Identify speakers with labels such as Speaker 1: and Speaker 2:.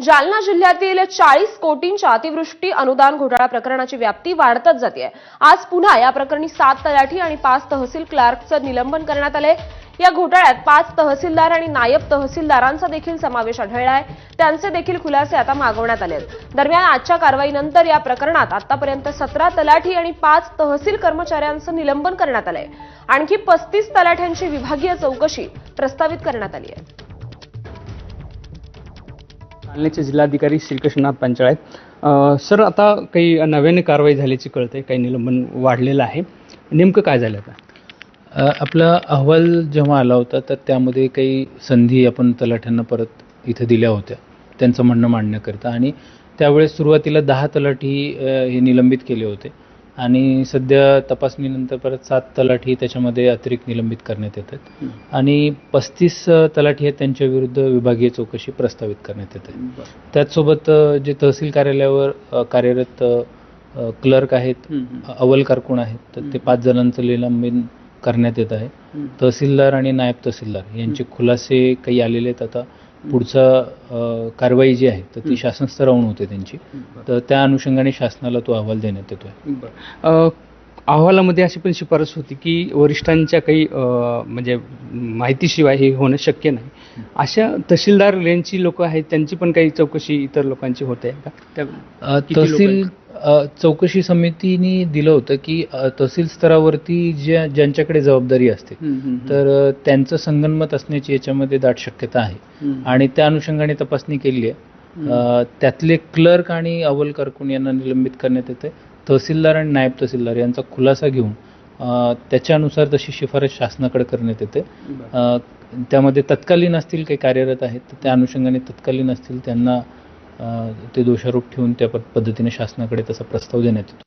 Speaker 1: जालना जिल्ह्यातील चाळीस कोटींच्या अतिवृष्टी अनुदान घोटाळा प्रकरणाची व्याप्ती वाढतच जाते आज पुन्हा या प्रकरणी सात तलाठी आणि पाच तहसील क्लार्कचं निलंबन करण्यात आलंय. या घोटाळ्यात पाच तहसीलदार आणि नायब तहसीलदारांचा देखील समावेश आढळला आहे त्यांचे देखील खुलासे आता मागवण्यात आले दरम्यान आजच्या कारवाईनंतर या प्रकरणात आतापर्यंत सतरा तलाठी आणि पाच तहसील कर्मचाऱ्यांचं निलंबन करण्यात आलंय. आणखी पस्तीस तलाठ्यांची विभागीय चौकशी प्रस्तावित करण्यात आली आहे.
Speaker 2: जालन्याचे जिल्हाधिकारी श्रीकृष्णनाथ पंचाळत सर आता काही नव्याने कारवाई झाल्याची कळते काही निलंबन वाढलेलं आहे. नेमकं काय झालं आता?
Speaker 3: आपला अहवाल जेव्हा आला होता तर त्यामध्ये काही संधी आपण तलाठ्यांना परत इथं दिल्या होत्या. त्यांचं म्हणणं मांडण्याकरिता. आणि त्यावेळेस सुरुवातीला दहा तलाठी हे निलंबित केले होते. आणि सध्या तपासणीनंतर परत सात तलाठी त्याच्यामध्ये अतिरिक्त निलंबित करण्यात येतात. आणि पस्तीस तलाठी आहेत त्यांच्या विरुद्ध विभागीय चौकशी प्रस्तावित करण्यात येते. त्याचसोबत अ, जे तहसील कार्यालयावर कार्यरत क्लर्क आहेत अव्वल कारकून आहेत तर ते पाच जणांचं निलंबन करण्यात येत आहे. तहसीलदार आणि नायब तहसीलदार यांचे खुलासे काही आलेले आहेत आता. पुढचा कारवाई जी आहे तर ती शासन स्तरावरून होते त्यांची. तर त्या अनुषंगाने शासनाला तो अहवाल देण्यात येतोय.
Speaker 2: अहवालामध्ये अशी पण शिफारस होती की वरिष्ठांच्या काही म्हणजे माहितीशिवाय हे होणं शक्य नाही. अशा तहसीलदार यांची लोक आहेत त्यांची पण काही चौकशी इतर लोकांची होते का?
Speaker 3: तहसील चौकशी समितीने दिलं होतं की तहसील स्तरावरती ज्या ज्यांच्याकडे जबाबदारी असते तर त्यांचं संगनमत असण्याची याच्यामध्ये दाट शक्यता आहे. आणि त्या अनुषंगाने तपासणी केली आहे. त्यातले क्लर्क आणि अव्वल कारकून यांना निलंबित करण्यात येते तहसीलदार आणि नायब तहसीलदार यांचा खुलासा घेऊन त्याच्यानुसार तशी शिफारस शासनाकडे करण्यात येते. त्यामध्ये तत्कालीन असतील काही कार्यरत आहेत तर त्या अनुषंगाने तत्कालीन असतील त्यांना ते दोषारोप ठेवून त्या पद- पद्धतीने शासनाकडे तसा प्रस्ताव देण्यात येतो.